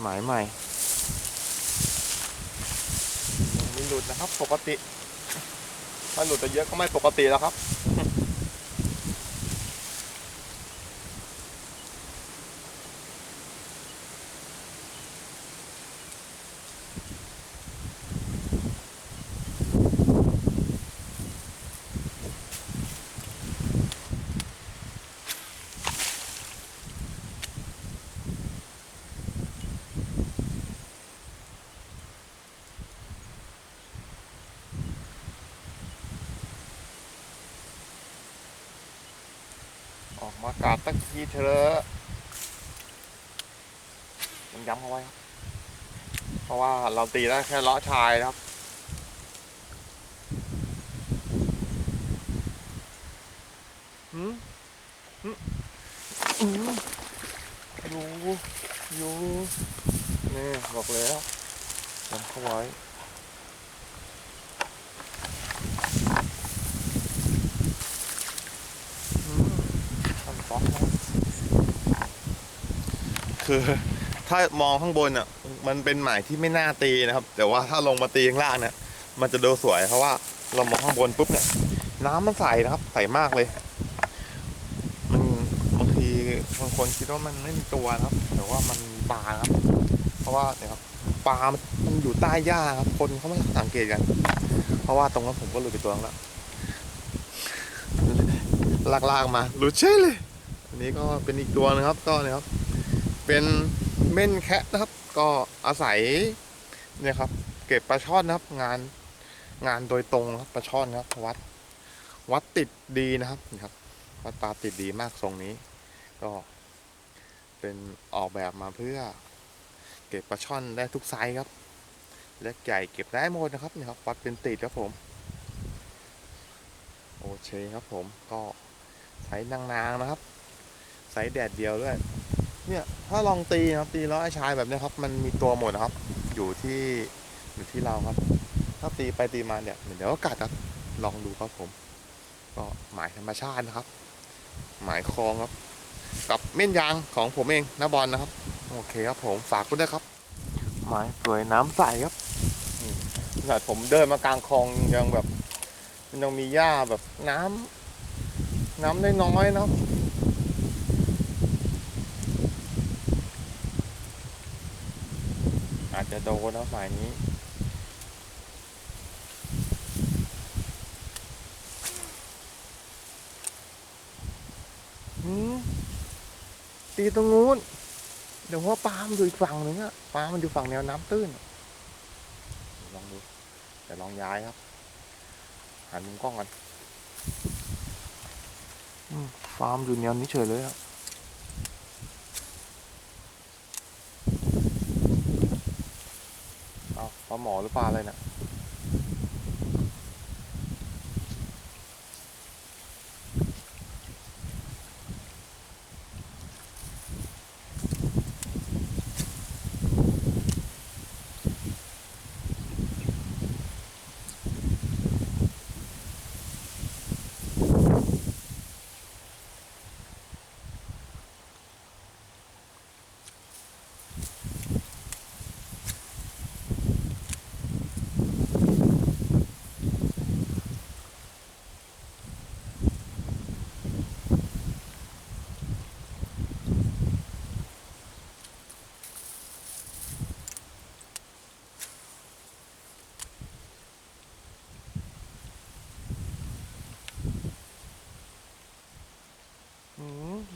ไหมายใหม่ไมีหลุดนะครับ ปกติ ถ้าหลุดจะเยอะก็ไม่ปกติแล้วครับ มากาดตั้งทีเถอะยังย้ำเอาไว้ครับ เพราะว่าเราตีได้แค่เลาะชายนะครับหืมหืมอืมอยู่อยู่นี่บอกแล้วย้ำเขาไว้ ทำฟองนะครับ คือ ถ้ามองข้างบนอะมันเป็นหมายที่ไม่น่าตีนะครับ แต่ว่าถ้าลงมาตีข้างล่างเนี่ยมันจะดูสวยเพราะว่าเรามองข้างบนปุ๊บเนี่ยน้ำมันใสนะครับใสมากเลย มันบางทีบางคนคิดว่ามันไม่มีตัวนะครับ แต่ว่ามันปลาครับ เพราะว่าเนี่ยครับปลามันอยู่ใต้หญ้าครับ คนเขาไม่สังเกตกัน เพราะว่าตรงนั้นผมก็หลุดไปตัวนึงแล้วลากๆมาหลุดเช่เลย อันนี้ก็เป็นอีกตัวนะครับก็เนี่ยครับ เป็นเม่นแคะนะครับ ก็อาศัยเนี่ยครับ เก็บปลาช่อนนะครับ งานงานโดยตรงครับปลาช่อนนะครับวัดวัดติดดีนะครับนี่ครับวัดปลาติดดีมากทรงนี้ ก็เป็นออกแบบมาเพื่อ เก็บปลาช่อนได้ทุกไซส์ครับเล็กใหญ่เก็บได้หมดนะครับนี่ครับวัดเป็นติดครับผมโอเคครับผมก็ใช้นางๆนะครับ ใช้แดดเดียวด้วย เนี่ยถ้าลองตีนะครับตีแล้วไอ้ชายแบบเนี้ยครับ มันมีตัวหมดนะครับ อยู่ที่อยู่ที่เราครับ ถ้าตีไปตีมาเนี่ยเดี๋ยวก็กัดครับลองดูครับผม ก็หมายธรรมชาตินะครับ หมายคลองครับ กับเม่นยางของผมเองนะบอลนะครับ โอเคครับผมฝากคุณด้วยครับ หมายสวยน้ำใสครับขนาดผมเดินมากลางคลองยังแบบ มันยังมีหญ้าแบบน้ำน้ำได้น้อยๆเนาะอาจจะ โดนนะฝ่ายนี้หืมตีตรงนู้น เดี๋ยวว่าปลามันอยู่อีกฝั่งหนึ่งอะปลามันอยู่ฝั่งแนวน้ำตื้น ลองดู เดี๋ยวลองย้ายครับ หันมุมกล้องกันอืมฟาร์มอยู่แนวนี้เฉยเลยอะเอาปลา หรือปลาอะไรเนี่ย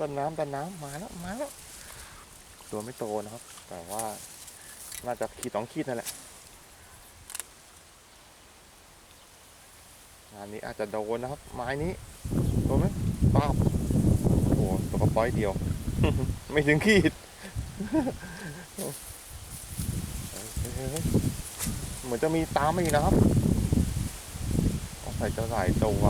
ตันน้ำตันน้ำมาแล้วมาแล้วตัวไม่โตนะครับ แต่ว่าน่าจะขีดสองขีดนั่นแหละงานนี้อาจจะโดนนะครับ ไม้นี้โดนไหมป้าบโอ้โหตัวกระป๋อยเดียว ไม่ถึงขีดเหมือนจะมีตามมาอีกนะครับใส่จะหลายตัว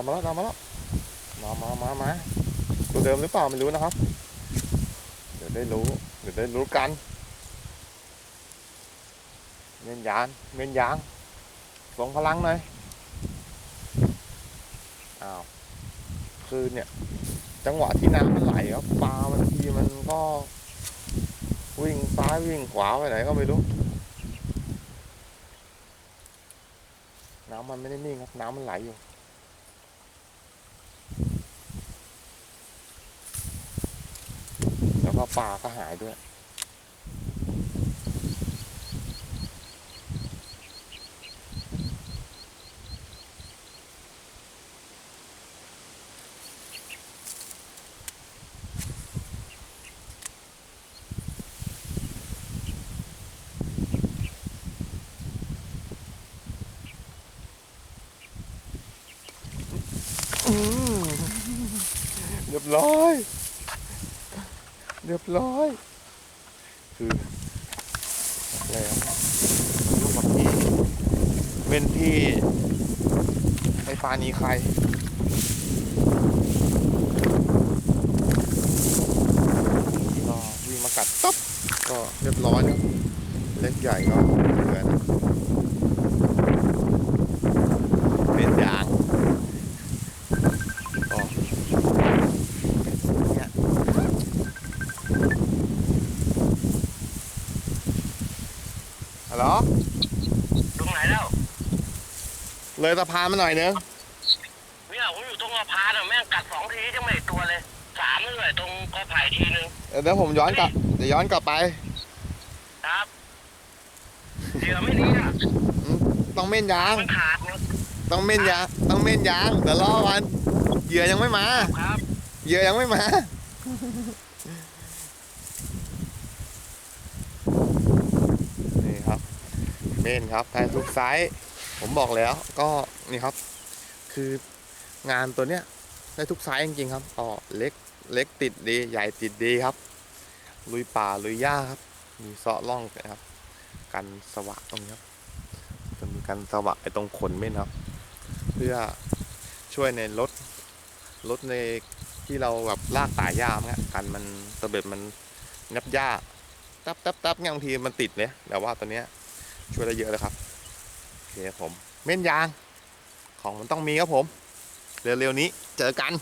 อืมมาแล้วดำมาแล้วมามามามาตัวเดิมหรือเปล่าไม่รู้นะครับ เดี๋ยวได้รู้ เดี๋ยวได้รู้กันเม่นยานเม่นยางส่งพลังหน่อย อ้าว คือเนี่ย จังหวะที่น้ำมันไหลครับปลาบางทีมันก็ วิ่งซ้ายวิ่งขวาไปไหนก็ไม่รู้ น้ำมันไม่ได้นิ่งครับ น้ำมันไหลอยู่ แล้ว ก็ปลาก็หายด้วยอืมเรียบร้อยเรียบร้อย คือแล้วลูกกับพี่เป็นพี่ไอ้ฟานีใครก็วิ่งมากัดต๊บก็เรียบร้อยครับเล็กใหญ่ก็เหมือนเป็นยางก็เนี่ย ฮัลโหลตรงไหนแล้วเลยสะพานมาหน่อยนึงเนี่ยผมอยู่ตรงกระพานอะแม่งกัดสองทียังไม่ได้ตัวเลยสามเลยตรงกอไผ่ทีนึงเดี๋ยวผมย้อนกลับเดี๋ยวย้อนกลับไปครับเดี๋ยวไม่ดีอะต้องเม่นยาง มันขาดนะต้องเม่นยางต้องเม่นยางเดี๋ยวรอวันเหยื่อยังไม่มา ครับ เหยื่อยังไม่มา นี่ครับ เม่นครับได้ทุกไซส์ผมบอกแล้วก็นี่ครับ คืองานตัวเนี้ยได้ทุกไซส์จริงๆครับก็เล็กเล็กติดดีใหญ่ติดดีครับ ลุยป่าลุยหญ้าครับมีเซาะร่องนะครับกันสวะตรงนี้ครับจะมีกันสวะไอ้ตรงขนเม่นครับ เพื่อช่วยในลดลดในที่เราแบบลากป่าหญ้าเนี่ยกันมันตะเบ็ดมันงับหญ้าตับตับตับเนี่ยบางทีมันติดเนี่ยแต่ว่าตัวเนี้ย ช่วยได้เยอะเลยครับโอเคครับผมเม่นยางของมันต้องมีครับผม เร็วๆนี้เจอกัน